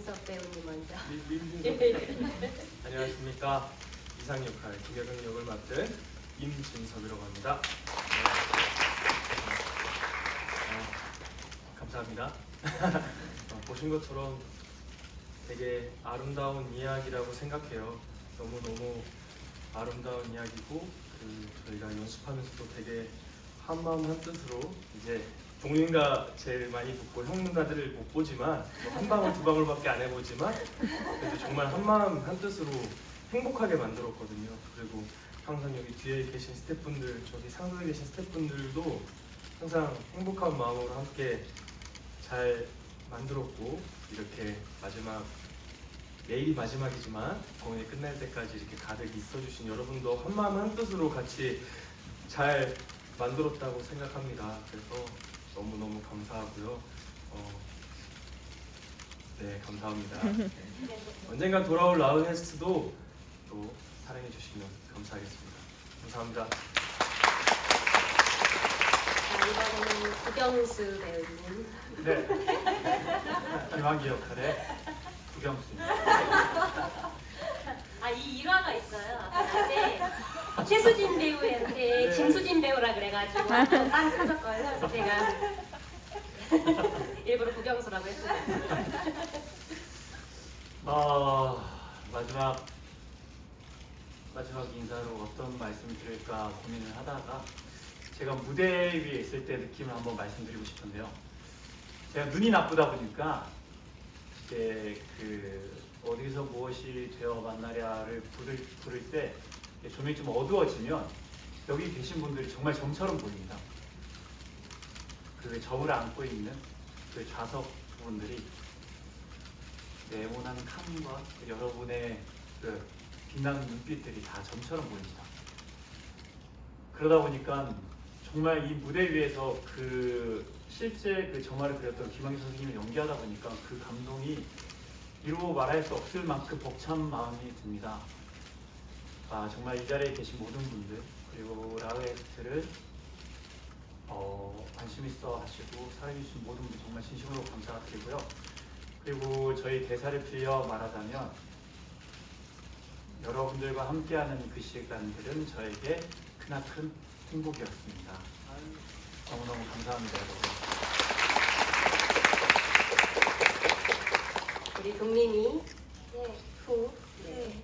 임진석 배우님 먼저. 안녕하십니까 이상 역할 김여경 역을 맡은 임진섭이라고 합니다. 어, 감사합니다. 어, 보신 것처럼 되게 아름다운 이야기라고 생각해요. 너무 너무 아름다운 이야기고 그 저희가 연습하면서도 되게 한 마음 한 뜻으로 이제 동인가 제일 많이 붙고 형님가들을 못 보지만 뭐한 방울 두 방울밖에 안 해보지만 그래도 정말 한 마음 한 뜻으로 행복하게 만들었거든요. 그리고 항상 여기 뒤에 계신 스태프분들 저기 상석에 계신 스태프분들도 항상 행복한 마음으로 함께 잘 만들었고 이렇게 마지막 내일이 마지막이지만 공연이 끝날 때까지 이렇게 가득 있어주신 여러분도 한 마음 한 뜻으로 같이 잘 만들었다고 생각합니다. 그래서 너무 너무 감사하고요. 어, 네 감사합니다. 네. 언젠가 돌아올 라운헤스트도 또 사랑해 주시면 감사하겠습니다. 감사합니다. 자, 이번에는 구경수 배우님. 네. 김학기 역할의 구경수입니다. 아, 이 일화가 있어요. 앞에 최수진 배우한테 네. 김수진 배우라 그래가지고 딱 터졌거든요. 그래서 제가 일부러 구경수라고 했어요. 어, 마지막 마지막 인사로 어떤 말씀을 드릴까 고민을 하다가 제가 무대 위에 있을 때 느낌을 한번 말씀드리고 싶은데요. 제가 눈이 나쁘다 보니까 이제 그 어디서 무엇이 되어 만나랴를 부를, 부를 때 조명이 좀 어두워지면 여기 계신 분들이 정말 점처럼 보입니다. 그 저울을 안고 있는 그 좌석 분들이 네모난 칸과 그 여러분의 그 빛나는 눈빛들이 다 점처럼 보입니다. 그러다 보니까 정말 이 무대 위에서 그 실제 그 정화를 그렸던 김학의 선생님을 연기하다 보니까 그 감동이 이루 말할 수 없을 만큼 벅찬 마음이 듭니다. 아 정말 이 자리에 계신 모든 분들 그리고 라우에스트를 어, 관심 있어 하시고 사랑해 주신 모든 분들 정말 진심으로 감사드리고요. 그리고 저희 대사를 빌려 말하자면 여러분들과 함께하는 그 시간들은 저에게 크나큰 행복이었습니다. 너무너무 감사합니다, 여러분. 우리 동민이 네, 후. 네. 네.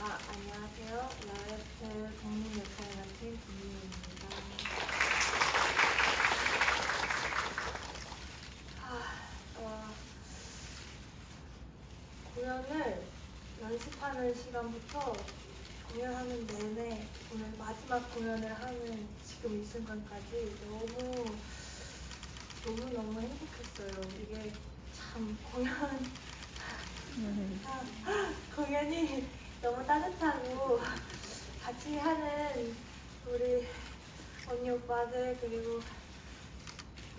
아, 안녕하세요. 라이프 국민 역할 맡은 김민입니다. 아, 어, 공연을 연습하는 시간부터 공연하는 내내 오늘 마지막 공연을 하는 지금 이 순간까지 너무 너무 너무 행복했어요. 이게 참 공연 아, 공연이 너무 따뜻하고 같이 하는 우리 언니 오빠들 그리고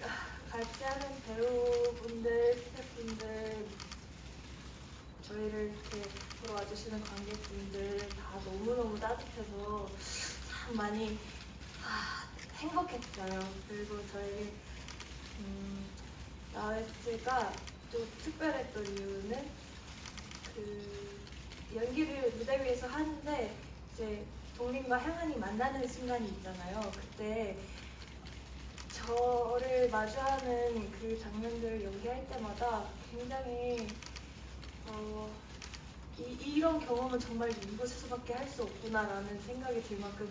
아, 같이 하는 배우분들, 스태프분들 저희를 이렇게 보러 와주시는 관객분들 다 너무너무 따뜻해서 참 많이 아, 행복했어요. 그리고 저희 음, 라웨스가 또 특별했던 이유는 그 연기를 무대 위에서 하는데 이제 동민과 향한이 만나는 순간이 있잖아요. 그때 저를 마주하는 그 장면들을 연기할 때마다 굉장히 어, 이, 이런 경험은 정말 이곳에서밖에 할 수 없구나라는 생각이 들 만큼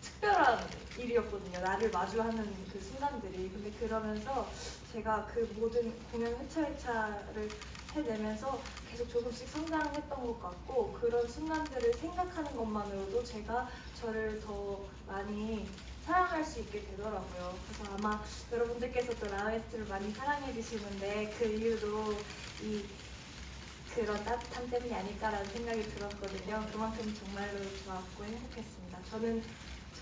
특별한 일이었거든요. 나를 마주하는 그 순간들이. 근데 그러면서 제가 그 모든 공연 회차회차를 해내면서 계속 조금씩 성장했던 것 같고 그런 순간들을 생각하는 것만으로도 제가 저를 더 많이 사랑할 수 있게 되더라고요. 그래서 아마 여러분들께서도 라웨스트를 많이 사랑해 주시는데 그 이유도 이 그런 따뜻함 때문이 아닐까라는 생각이 들었거든요. 그만큼 정말로 좋았고 행복했습니다. 저는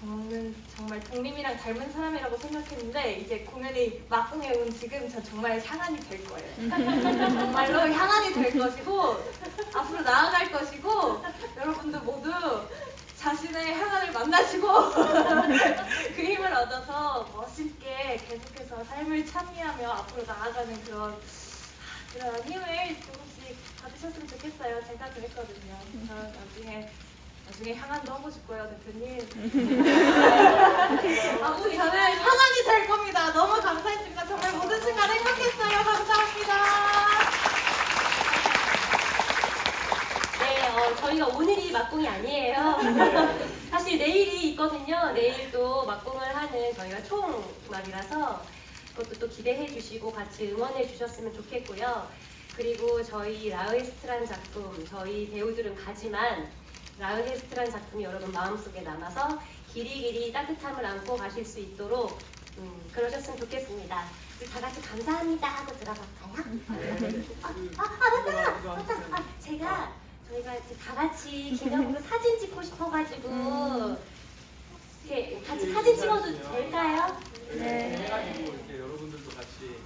저는 정말 동림이랑 닮은 사람이라고 생각했는데 이제 공연이 막공에 온 지금 저 정말 향한이 될 거예요. 정말로 향한이 될 것이고 앞으로 나아갈 것이고 여러분들 모두 자신의 향한을 만나시고 그 힘을 얻어서 멋있게 계속해서 삶을 참여하며 앞으로 나아가는 그런 이런 힘을 조금씩 받으셨으면 좋겠어요. 제가 그랬거든요. 저 나중에 나중에 향한도 하고 싶고요, 대표님. 아무튼 저는 향한이 될 겁니다. 너무 감사했습니다. 정말 모든 순간 행복했어요. 감사합니다. 네, 어, 저희가 오늘이 막공이 아니에요. 사실 내일이 있거든요. 내일 또 막공을 하는 저희가 총막이라서 그것도 또 기대해 주시고 같이 응원해 주셨으면 좋겠고요. 그리고 저희 라흐에스트라는 작품, 저희 배우들은 가지만 라흐에스트라는 작품이 여러분 마음속에 남아서 길이길이 따뜻함을 안고 가실 수 있도록 음, 그러셨으면 좋겠습니다. 우리 다 같이 감사합니다 하고 들어갈까요? 아, 아, 아, 맞다! 맞다! 아, 제가 저희가 다 같이 기념으로 사진 찍고 싶어가지고 이렇게 같이 사진 찍어도 될까요? 네. 해가지고 이렇게 여러분들도 같이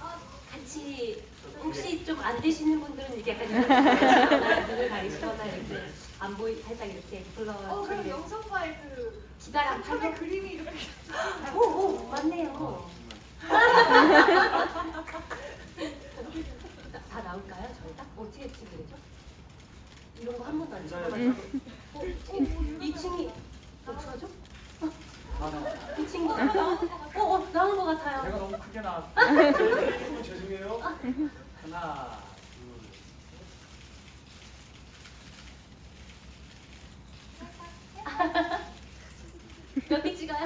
같이 혹시 좀 안 되시는 분들은 이렇게 약간 이렇게 눈을 가리시거나 이렇게 안 보이 살짝 이렇게 불러 어, 그럼 영상 파일 그 기다려 탑에 그림이 이렇게 오오 맞네요. 다 나올까요? 저희가 어떻게 찍으죠? 이런 거 한 번도 안 찍어가지고 어, 어, 나왔어요. 제가 너무 크게 나왔어요. 어, 죄송해요. 하나, 둘, 몇개 찍어요?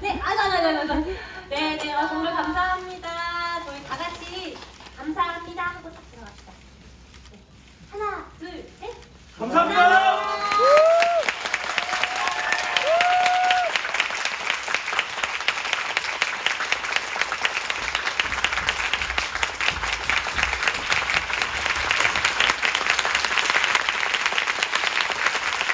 네, 아, 나, 나, 나, 나, 나. 네, 네, 아, 정말 감사합니다. 저희 다 같이 감사합니다 하고 딱 들어갑시다. 네. 하나, 둘, 셋. 감사합니다.